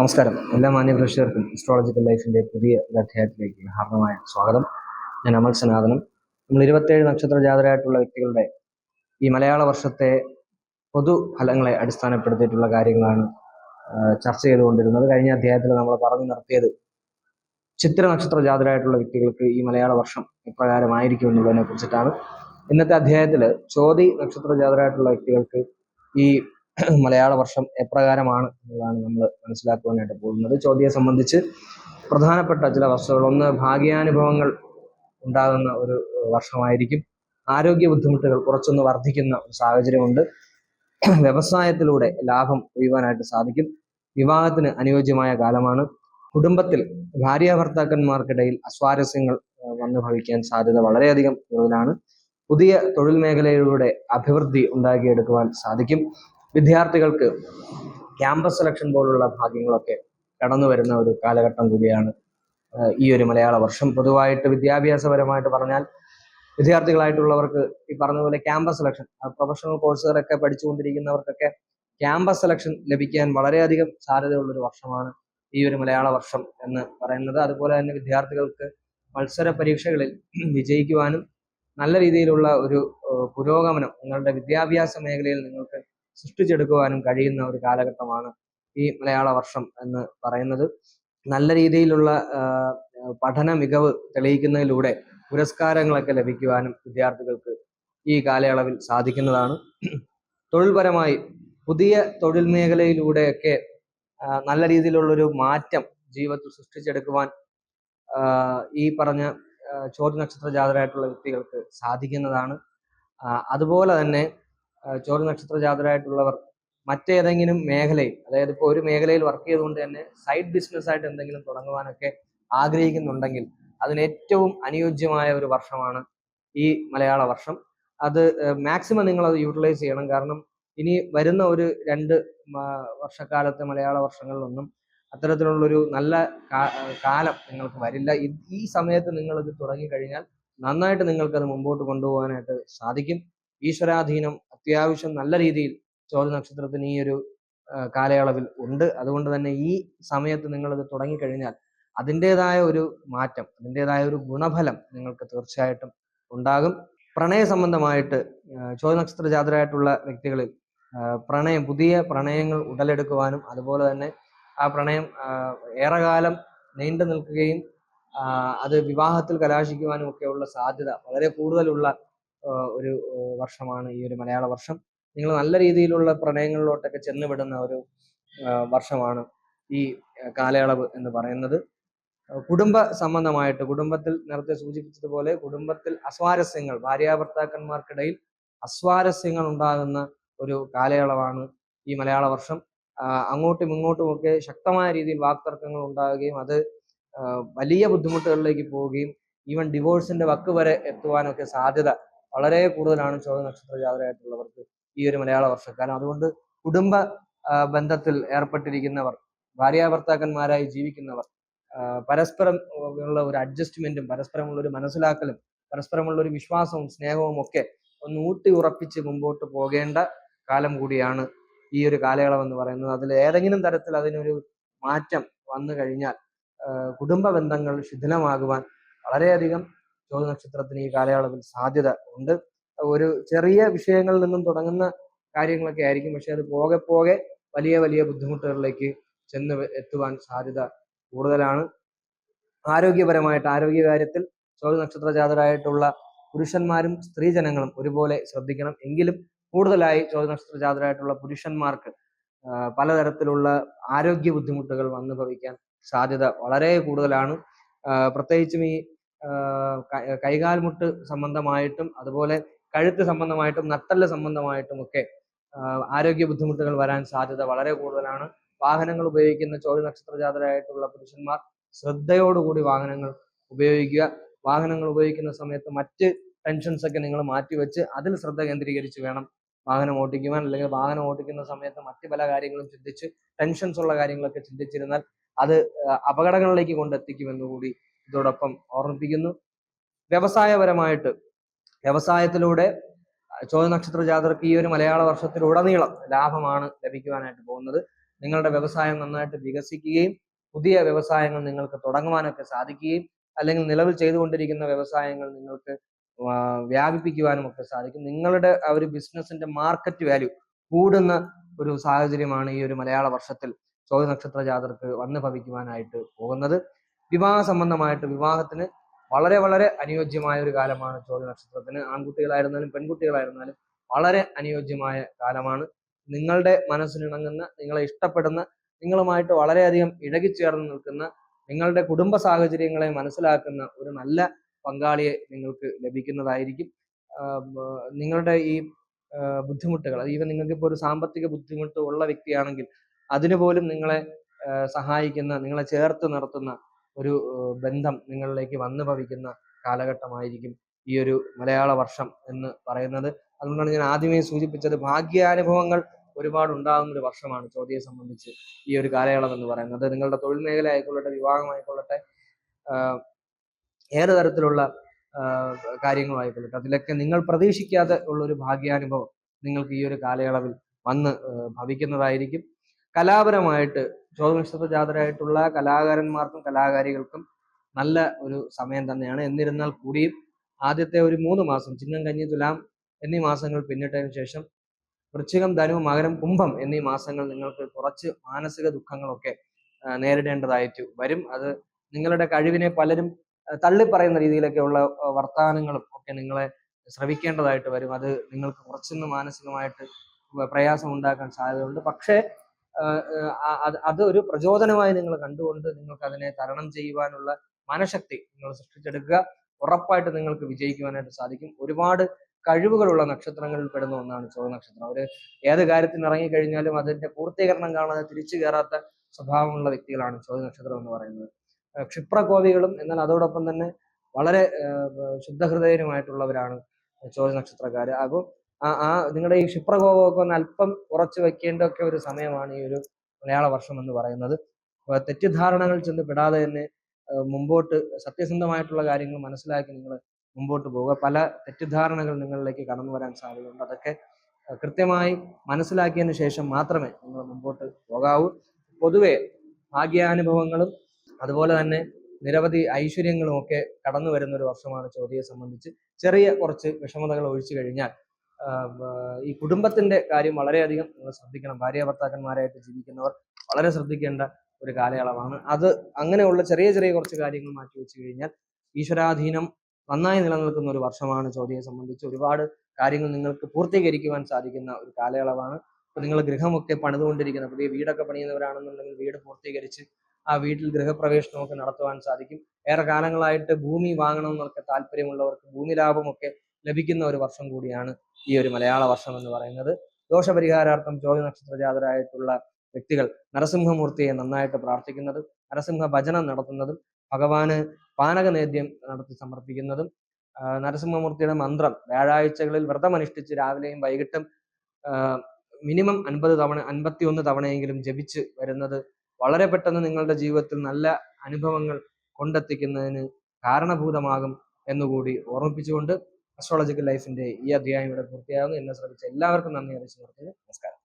നമസ്കാരം. എല്ലാ മാന്യ പ്രേക്ഷകർക്കും ഇസ്ട്രോളജിക്കൽ ലൈഫിന്റെ പുതിയ അധ്യായത്തിലേക്ക് ഹാർദമായ സ്വാഗതം. ഞാൻ അമൽ സനാതനം. നമ്മൾ ഇരുപത്തേഴ് നക്ഷത്ര ജാതരായിട്ടുള്ള വ്യക്തികളുടെ ഈ മലയാള വർഷത്തെ പൊതു ഫലങ്ങളെ അടിസ്ഥാനപ്പെടുത്തിയിട്ടുള്ള കാര്യങ്ങളാണ് ചർച്ച ചെയ്തുകൊണ്ടിരുന്നത്. കഴിഞ്ഞ അധ്യായത്തിൽ നമ്മൾ പറഞ്ഞു നിർത്തിയത് ചിത്ര നക്ഷത്ര ജാതരായിട്ടുള്ള വ്യക്തികൾക്ക് ഈ മലയാള വർഷം എപ്രകാരമായിരിക്കും എന്നുള്ളതിനെ കുറിച്ചിട്ടാണ്. ഇന്നത്തെ അധ്യായത്തിൽ ചോതി നക്ഷത്ര ജാതരായിട്ടുള്ള വ്യക്തികൾക്ക് ഈ മലയാള വർഷം എപ്രകാരമാണ് എന്നുള്ളതാണ് നമ്മൾ മനസ്സിലാക്കുവാനായിട്ട് പോകുന്നത്. ചോദ്യയെ സംബന്ധിച്ച് പ്രധാനപ്പെട്ട ചില വസ്തുക്കൾ. ഒന്ന് ഭാഗ്യാനുഭവങ്ങൾ ഉണ്ടാകുന്ന ഒരു വർഷമായിരിക്കും. ആരോഗ്യ ബുദ്ധിമുട്ടുകൾ കുറച്ചൊന്ന് വർദ്ധിക്കുന്ന ഒരു സാഹചര്യമുണ്ട്. വ്യവസായത്തിലൂടെ ലാഭം ഒഴിയുവാനായിട്ട് സാധിക്കും. വിവാഹത്തിന് അനുയോജ്യമായ കാലമാണ്. കുടുംബത്തിൽ ഭാര്യ ഭർത്താക്കന്മാർക്കിടയിൽ അസ്വാരസ്യങ്ങൾ വന്നു ഭവിക്കാൻ സാധ്യത വളരെയധികം കൂടുതലാണ്. പുതിയ തൊഴിൽ മേഖലയിലൂടെ അഭിവൃദ്ധി ഉണ്ടാക്കിയെടുക്കുവാൻ സാധിക്കും. വിദ്യാർത്ഥികൾക്ക് ക്യാമ്പസ് സെലക്ഷൻ പോലുള്ള ഭാഗ്യങ്ങളൊക്കെ കടന്നു വരുന്ന ഒരു കാലഘട്ടം കൂടിയാണ് ഈ ഒരു മലയാള വർഷം. പൊതുവായിട്ട് വിദ്യാഭ്യാസപരമായിട്ട് പറഞ്ഞാൽ വിദ്യാർത്ഥികളായിട്ടുള്ളവർക്ക് ഈ പറഞ്ഞതുപോലെ പോലെ ക്യാമ്പസ് സെലക്ഷൻ പ്രൊഫഷണൽ കോഴ്സുകളൊക്കെ പഠിച്ചുകൊണ്ടിരിക്കുന്നവർക്കൊക്കെ ക്യാമ്പസ് സെലക്ഷൻ ലഭിക്കാൻ വളരെയധികം സാധ്യതയുള്ള ഒരു വർഷമാണ് ഈ ഒരു മലയാള വർഷം എന്ന് പറയുന്നത്. അതുപോലെ തന്നെ വിദ്യാർത്ഥികൾക്ക് മത്സര പരീക്ഷകളിൽ വിജയിക്കുവാനും നല്ല രീതിയിലുള്ള ഒരു പുരോഗമനം നിങ്ങളുടെ വിദ്യാഭ്യാസ മേഖലയിൽ നിങ്ങൾക്ക് സൃഷ്ടിച്ചെടുക്കുവാനും കഴിയുന്ന ഒരു കാലഘട്ടമാണ് ഈ മലയാള വർഷം എന്ന് പറയുന്നത്. നല്ല രീതിയിലുള്ള പഠന മികവ് തെളിയിക്കുന്നതിലൂടെ പുരസ്കാരങ്ങളൊക്കെ ലഭിക്കുവാനും വിദ്യാർത്ഥികൾക്ക് ഈ കാലയളവിൽ സാധിക്കുന്നതാണ്. തൊഴിൽപരമായി പുതിയ തൊഴിൽ മേഖലയിലൂടെയൊക്കെ നല്ല രീതിയിലുള്ളൊരു മാറ്റം ജീവിതത്തിൽ സൃഷ്ടിച്ചെടുക്കുവാൻ ഈ പറഞ്ഞ ചോദ്യ നക്ഷത്ര ജാതരായിട്ടുള്ള വ്യക്തികൾക്ക് സാധിക്കുന്നതാണ്. അതുപോലെ തന്നെ ചോദ്യ നക്ഷത്ര ജാതരായിട്ടുള്ളവർ മറ്റേതെങ്കിലും മേഖലയിൽ അതായത് ഇപ്പോൾ ഒരു മേഖലയിൽ വർക്ക് ചെയ്തുകൊണ്ട് തന്നെ സൈഡ് ബിസിനസ് ആയിട്ട് എന്തെങ്കിലും തുടങ്ങുവാനൊക്കെ ആഗ്രഹിക്കുന്നുണ്ടെങ്കിൽ അതിന് ഏറ്റവും അനുയോജ്യമായ ഒരു വർഷമാണ് ഈ മലയാള വർഷം. അത് മാക്സിമം നിങ്ങൾ അത് യൂട്ടിലൈസ് ചെയ്യണം. കാരണം ഇനി വരുന്ന ഒരു രണ്ട് വർഷക്കാലത്തെ മലയാള വർഷങ്ങളിലൊന്നും അത്തരത്തിലുള്ളൊരു നല്ല കാലം നിങ്ങൾക്ക് വരില്ല. ഈ സമയത്ത് നിങ്ങൾ ഇത് തുടങ്ങിക്കഴിഞ്ഞാൽ നന്നായിട്ട് നിങ്ങൾക്കത് മുമ്പോട്ട് കൊണ്ടുപോകാനായിട്ട് സാധിക്കും. ഈശ്വരാധീനം അത്യാവശ്യം നല്ല രീതിയിൽ ചോദ്യ നക്ഷത്രത്തിന് ഈ ഒരു കാലയളവിൽ ഉണ്ട്. അതുകൊണ്ട് തന്നെ ഈ സമയത്ത് നിങ്ങൾ ഇത് തുടങ്ങിക്കഴിഞ്ഞാൽ അതിന്റെതായ ഒരു മാറ്റം അതിന്റെതായ ഒരു ഗുണഫലം നിങ്ങൾക്ക് തീർച്ചയായിട്ടും ഉണ്ടാകും. പ്രണയ സംബന്ധമായിട്ട് ചോദ്യനക്ഷത്ര നക്ഷത്ര ജാതരായിട്ടുള്ള വ്യക്തികളിൽ പ്രണയം പുതിയ പ്രണയങ്ങൾ ഉടലെടുക്കുവാനും അതുപോലെ തന്നെ ആ പ്രണയം ഏറെകാലം നീണ്ടു നിൽക്കുകയും അത് വിവാഹത്തിൽ കലാശിക്കുവാനും ഒക്കെയുള്ള സാധ്യത വളരെ കൂടുതലുള്ള ഒരു വർഷമാണ് ഈ ഒരു മലയാള വർഷം. നിങ്ങൾ നല്ല രീതിയിലുള്ള പ്രണയങ്ങളിലോട്ടൊക്കെ ചെന്നുവിടുന്ന ഒരു വർഷമാണ് ഈ കാലയളവ് എന്ന് പറയുന്നത്. കുടുംബ സംബന്ധമായിട്ട് കുടുംബത്തിൽ നേരത്തെ സൂചിപ്പിച്ചതുപോലെ കുടുംബത്തിൽ അസ്വാരസ്യങ്ങൾ ഭാര്യാഭർത്താക്കന്മാർക്കിടയിൽ അസ്വാരസ്യങ്ങൾ ഉണ്ടാകുന്ന ഒരു കാലയളവാണ് ഈ മലയാള വർഷം. അങ്ങോട്ടും ഇങ്ങോട്ടും ഒക്കെ ശക്തമായ രീതിയിൽ വാക്തർക്കങ്ങൾ ഉണ്ടാകുകയും അത് വലിയ ബുദ്ധിമുട്ടുകളിലേക്ക് പോവുകയും ഈവൻ ഡിവോഴ്സിന്റെ വക്ക് വരെ എത്തുവാനൊക്കെ സാധ്യത വളരെ കൂടുതലാണ് ചോദ്യ നക്ഷത്ര ജാതരായിട്ടുള്ളവർക്ക് ഈ ഒരു മലയാള വർഷക്കാലം അതുകൊണ്ട് കുടുംബ ബന്ധത്തിൽ ഏർപ്പെട്ടിരിക്കുന്നവർ ഭാര്യാഭർത്താക്കന്മാരായി ജീവിക്കുന്നവർ പരസ്പരം ഉള്ള ഒരു അഡ്ജസ്റ്റ്മെന്റും പരസ്പരമുള്ള ഒരു മനസ്സിലാക്കലും പരസ്പരമുള്ള ഒരു വിശ്വാസവും സ്നേഹവും ഒക്കെ ഒന്ന് ഊട്ടി ഉറപ്പിച്ച് മുമ്പോട്ട് പോകേണ്ട കാലം കൂടിയാണ് ഈ ഒരു കാലയളവ് എന്ന് പറയുന്നത്. അതിൽ ഏതെങ്കിലും തരത്തിൽ അതിനൊരു മാറ്റം വന്നു കഴിഞ്ഞാൽ കുടുംബ ബന്ധങ്ങൾ ശിഥിലമാകുവാൻ വളരെയധികം ചോദ്യ നക്ഷത്രത്തിന് ഈ കാലയളവിൽ സാധ്യത ഉണ്ട്. ഒരു ചെറിയ വിഷയങ്ങളിൽ നിന്നും തുടങ്ങുന്ന കാര്യങ്ങളൊക്കെ ആയിരിക്കും. പക്ഷെ അത് പോകെ പോകെ വലിയ വലിയ ബുദ്ധിമുട്ടുകളിലേക്ക് ചെന്ന് എത്തുവാൻ സാധ്യത കൂടുതലാണ്. ആരോഗ്യപരമായിട്ട് ആരോഗ്യകാര്യത്തിൽ ജ്യോതി നക്ഷത്ര ജാതരായിട്ടുള്ള പുരുഷന്മാരും സ്ത്രീജനങ്ങളും ഒരുപോലെ ശ്രദ്ധിക്കണം. എങ്കിലും കൂടുതലായി ചോദ്യ നക്ഷത്ര ജാതരായിട്ടുള്ള പുരുഷന്മാർക്ക് പലതരത്തിലുള്ള ആരോഗ്യ ബുദ്ധിമുട്ടുകൾ വന്നു ഭവിക്കാൻ സാധ്യത വളരെ കൂടുതലാണ്. പ്രത്യേകിച്ചും ഈ കൈകാൽമുട്ട് സംബന്ധമായിട്ടും അതുപോലെ കഴുത്ത് സംബന്ധമായിട്ടും നട്ടൽ സംബന്ധമായിട്ടും ഒക്കെ ആരോഗ്യ ബുദ്ധിമുട്ടുകൾ വരാൻ സാധ്യത വളരെ കൂടുതലാണ്. വാഹനങ്ങൾ ഉപയോഗിക്കുന്ന ചോദ്യ നക്ഷത്ര ജാതരായിട്ടുള്ള പുരുഷന്മാർ ശ്രദ്ധയോടുകൂടി വാഹനങ്ങൾ ഉപയോഗിക്കുക. വാഹനങ്ങൾ ഉപയോഗിക്കുന്ന സമയത്ത് മറ്റ് ടെൻഷൻസ് ഒക്കെ നിങ്ങൾ മാറ്റിവെച്ച് അതിൽ ശ്രദ്ധ കേന്ദ്രീകരിച്ച് വേണം വാഹനം ഓടിക്കുവാൻ. അല്ലെങ്കിൽ വാഹനം ഓടിക്കുന്ന സമയത്ത് മറ്റ് പല കാര്യങ്ങളും ചിന്തിച്ച് ടെൻഷൻസ് ഉള്ള കാര്യങ്ങളൊക്കെ ചിന്തിച്ചിരുന്നാൽ അത് അപകടങ്ങളിലേക്ക് കൊണ്ടെത്തിക്കുമെന്ന് കൂടി ഇതോടൊപ്പം ഓർമ്മിപ്പിക്കുന്നു. വ്യവസായപരമായിട്ട് വ്യവസായത്തിലൂടെ ചോദ്യ നക്ഷത്ര ജാതർക്ക് ഈ ഒരു മലയാള വർഷത്തിലുടനീളം ലാഭമാണ് ലഭിക്കുവാനായിട്ട് പോകുന്നത്. നിങ്ങളുടെ വ്യവസായം നന്നായിട്ട് വികസിക്കുകയും പുതിയ വ്യവസായങ്ങൾ നിങ്ങൾക്ക് തുടങ്ങുവാനൊക്കെ സാധിക്കുകയും അല്ലെങ്കിൽ നിലവിൽ ചെയ്തുകൊണ്ടിരിക്കുന്ന വ്യവസായങ്ങൾ നിങ്ങൾക്ക് വ്യാപിപ്പിക്കുവാനും ഒക്കെ സാധിക്കും. നിങ്ങളുടെ ആ ഒരു ബിസിനസിന്റെ മാർക്കറ്റ് വാല്യൂ കൂടുന്ന ഒരു സാഹചര്യമാണ് ഈ ഒരു മലയാള വർഷത്തിൽ ചോദ്യ നക്ഷത്ര ജാതർക്ക് വന്നു ഭവിക്കുവാനായിട്ട് പോകുന്നത്. വിവാഹ സംബന്ധമായിട്ട് വിവാഹത്തിന് വളരെ വളരെ അനുയോജ്യമായ ഒരു കാലമാണ് ചോദ്യ നക്ഷത്രത്തിന്. ആൺകുട്ടികളായിരുന്നാലും പെൺകുട്ടികളായിരുന്നാലും വളരെ അനുയോജ്യമായ കാലമാണ്. നിങ്ങളുടെ മനസ്സിനിണങ്ങുന്ന നിങ്ങളെ ഇഷ്ടപ്പെടുന്ന നിങ്ങളുമായിട്ട് വളരെയധികം ഇഴകിച്ചേർന്ന് നിൽക്കുന്ന നിങ്ങളുടെ കുടുംബ സാഹചര്യങ്ങളെ മനസ്സിലാക്കുന്ന ഒരു നല്ല പങ്കാളിയെ നിങ്ങൾക്ക് ലഭിക്കുന്നതായിരിക്കും. നിങ്ങളുടെ ഈ ബുദ്ധിമുട്ടുകൾ ഈവൻ നിങ്ങൾക്ക് ഇപ്പോൾ ഒരു സാമ്പത്തിക ബുദ്ധിമുട്ട് ഉള്ള വ്യക്തിയാണെങ്കിൽ അതിനു പോലും നിങ്ങളെ സഹായിക്കുന്ന നിങ്ങളെ ചേർത്ത് നിർത്തുന്ന ഒരു ബന്ധം നിങ്ങളിലേക്ക് വന്നു ഭവിക്കുന്ന കാലഘട്ടമായിരിക്കും ഈ ഒരു മലയാള വർഷം എന്ന് പറയുന്നത്. അതുകൊണ്ടാണ് ഞാൻ ആദ്യമേ സൂചിപ്പിച്ചത് ഭാഗ്യാനുഭവങ്ങൾ ഒരുപാട് ഉണ്ടാകുന്ന ഒരു വർഷമാണ് ചോദ്യയെ സംബന്ധിച്ച് ഈ ഒരു കാലയളവ് എന്ന് പറയുന്നത്. നിങ്ങളുടെ തൊഴിൽ മേഖല ആയിക്കൊള്ളട്ടെ വിവാഹമായിക്കൊള്ളട്ടെ ഏത് തരത്തിലുള്ള കാര്യങ്ങളായിക്കൊള്ളട്ടെ അതിലൊക്കെ നിങ്ങൾ പ്രതീക്ഷിക്കാതെ ഉള്ള ഒരു ഭാഗ്യാനുഭവം നിങ്ങൾക്ക് ഈ ഒരു കാലയളവിൽ വന്ന് ഭവിക്കുന്നതായിരിക്കും. കലാപരമായിട്ട് ചോദ്യനക്ഷത്ര ജാതരായിട്ടുള്ള കലാകാരന്മാർക്കും കലാകാരികൾക്കും നല്ല ഒരു സമയം തന്നെയാണ്. എന്നിരുന്നാൽ കൂടിയും ആദ്യത്തെ ഒരു മൂന്ന് മാസം ചിങ്ങം കഞ്ഞി തുലാം എന്നീ മാസങ്ങൾ പിന്നിട്ടതിന് ശേഷം വൃശ്ചികം ധനു മകരം കുംഭം എന്നീ മാസങ്ങൾ നിങ്ങൾക്ക് കുറച്ച് മാനസിക ദുഃഖങ്ങളൊക്കെ നേരിടേണ്ടതായിട്ട് വരും. അത് നിങ്ങളുടെ കഴിവിനെ പലരും തള്ളിപ്പറയുന്ന രീതിയിലൊക്കെയുള്ള വർത്തമാനങ്ങളും ഒക്കെ നിങ്ങളെ ശ്രവിക്കേണ്ടതായിട്ട് വരും. അത് നിങ്ങൾക്ക് കുറച്ചൊന്ന് മാനസികമായിട്ട് പ്രയാസം ഉണ്ടാക്കാൻ സാധ്യതയുണ്ട്. പക്ഷേ അത് ഒരു പ്രചോദനമായി നിങ്ങൾ കണ്ടുകൊണ്ട് നിങ്ങൾക്ക് അതിനെ തരണം ചെയ്യുവാനുള്ള മനഃശക്തി നിങ്ങൾ സൃഷ്ടിച്ചെടുക്കുക. ഉറപ്പായിട്ട് നിങ്ങൾക്ക് വിജയിക്കുവാനായിട്ട് സാധിക്കും. ഒരുപാട് കഴിവുകളുള്ള നക്ഷത്രങ്ങളിൽ പെടുന്ന ഒന്നാണ് ചോദ നക്ഷത്രം. അവർ ഏത് കാര്യത്തിന് ഇറങ്ങിക്കഴിഞ്ഞാലും അതിന്റെ പൂർത്തീകരണം കാണാതെ തിരിച്ചു കയറാത്ത സ്വഭാവമുള്ള വ്യക്തികളാണ് ചോദ നക്ഷത്രം എന്ന് പറയുന്നത്. ക്ഷിപ്രകോവികളും എന്നാൽ അതോടൊപ്പം തന്നെ വളരെ ശുദ്ധ ശുദ്ധഹൃദയരുമായിട്ടുള്ളവരാണ് ചോദ നക്ഷത്രക്കാര്. അപ്പോൾ ആ ആ നിങ്ങളുടെ ഈ ക്ഷിപ്രകോപമൊക്കെ ഒന്ന് അല്പം കുറച്ച് വെക്കേണ്ട ഒക്കെ ഒരു സമയമാണ് ഈ ഒരു മലയാള വർഷം എന്ന് പറയുന്നത്. തെറ്റിദ്ധാരണകൾ ചെന്ന് പെടാതെ തന്നെ മുമ്പോട്ട് സത്യസന്ധമായിട്ടുള്ള കാര്യങ്ങൾ മനസ്സിലാക്കി നിങ്ങൾ മുമ്പോട്ട് പോവുക. പല തെറ്റിദ്ധാരണകൾ നിങ്ങളിലേക്ക് കടന്നു വരാൻ സാധ്യതയുണ്ട്. അതൊക്കെ കൃത്യമായി മനസ്സിലാക്കിയതിന് ശേഷം മാത്രമേ നിങ്ങൾ മുമ്പോട്ട് പോകാവൂ. പൊതുവെ ഭാഗ്യാനുഭവങ്ങളും അതുപോലെ തന്നെ നിരവധി ഐശ്വര്യങ്ങളും ഒക്കെ കടന്നു വരുന്ന ഒരു വർഷമാണ് ചോദ്യയെ സംബന്ധിച്ച്. ചെറിയ കുറച്ച് വിഷമതകൾ ഒഴിച്ചു കഴിഞ്ഞാൽ ഈ കുടുംബത്തിന്റെ കാര്യം വളരെയധികം നിങ്ങൾ ശ്രദ്ധിക്കണം. ഭാര്യ ഭർത്താക്കന്മാരായിട്ട് ജീവിക്കുന്നവർ വളരെ ശ്രദ്ധിക്കേണ്ട ഒരു കാലയളവാണ്. അത് അങ്ങനെയുള്ള ചെറിയ ചെറിയ കുറച്ച് കാര്യങ്ങൾ മാറ്റി വെച്ച് കഴിഞ്ഞാൽ ഈശ്വരാധീനം നന്നായി നിലനിൽക്കുന്ന ഒരു വർഷമാണ് ചോദ്യയെ സംബന്ധിച്ച് ഒരുപാട് കാര്യങ്ങൾ നിങ്ങൾക്ക് പൂർത്തീകരിക്കുവാൻ സാധിക്കുന്ന ഒരു കാലയളവാണ്. ഇപ്പൊ നിങ്ങൾ ഗൃഹമൊക്കെ പണിതുകൊണ്ടിരിക്കുന്ന പുതിയ വീടൊക്കെ പണിയുന്നവരാണെന്നുണ്ടെങ്കിൽ വീട് പൂർത്തീകരിച്ച് ആ വീട്ടിൽ ഗൃഹപ്രവേശനമൊക്കെ നടത്തുവാൻ സാധിക്കും. ഏറെ കാലങ്ങളായിട്ട് ഭൂമി വാങ്ങണം എന്നൊക്കെ താല്പര്യമുള്ളവർക്ക് ഭൂമി ലാഭമൊക്കെ ലഭിക്കുന്ന ഒരു വർഷം കൂടിയാണ് ഈ ഒരു മലയാള വർഷം എന്ന് പറയുന്നത്. ദോഷപരിഹാരാർത്ഥം ചോദ്യ നക്ഷത്ര ജാതരായിട്ടുള്ള വ്യക്തികൾ നരസിംഹമൂർത്തിയെ നന്നായിട്ട് പ്രാർത്ഥിക്കുന്നതും നരസിംഹ ഭജനം നടത്തുന്നതും ഭഗവാന് പാനകനേദ്യം നടത്തി സമർപ്പിക്കുന്നതും നരസിംഹമൂർത്തിയുടെ മന്ത്രം വ്യാഴാഴ്ചകളിൽ വ്രതമനുഷ്ഠിച്ച് രാവിലെയും വൈകിട്ടും മിനിമം അൻപത് തവണ അൻപത്തി ഒന്ന് തവണയെങ്കിലും ജപിച്ച് വരുന്നത് വളരെ പെട്ടെന്ന് നിങ്ങളുടെ ജീവിതത്തിൽ നല്ല അനുഭവങ്ങൾ കൊണ്ടെത്തിക്കുന്നതിന് കാരണഭൂതമാകും എന്നുകൂടി ഓർമ്മിപ്പിച്ചുകൊണ്ട് അസ്ട്രോളജിക്കൽ ലൈഫിന്റെ ഈ അധ്യായം ഇവിടെ പൂർത്തിയാകുന്നു. എന്നെ ശ്രമിച്ച എല്ലാവർക്കും നന്ദി അറിയിച്ചു നമസ്കാരം.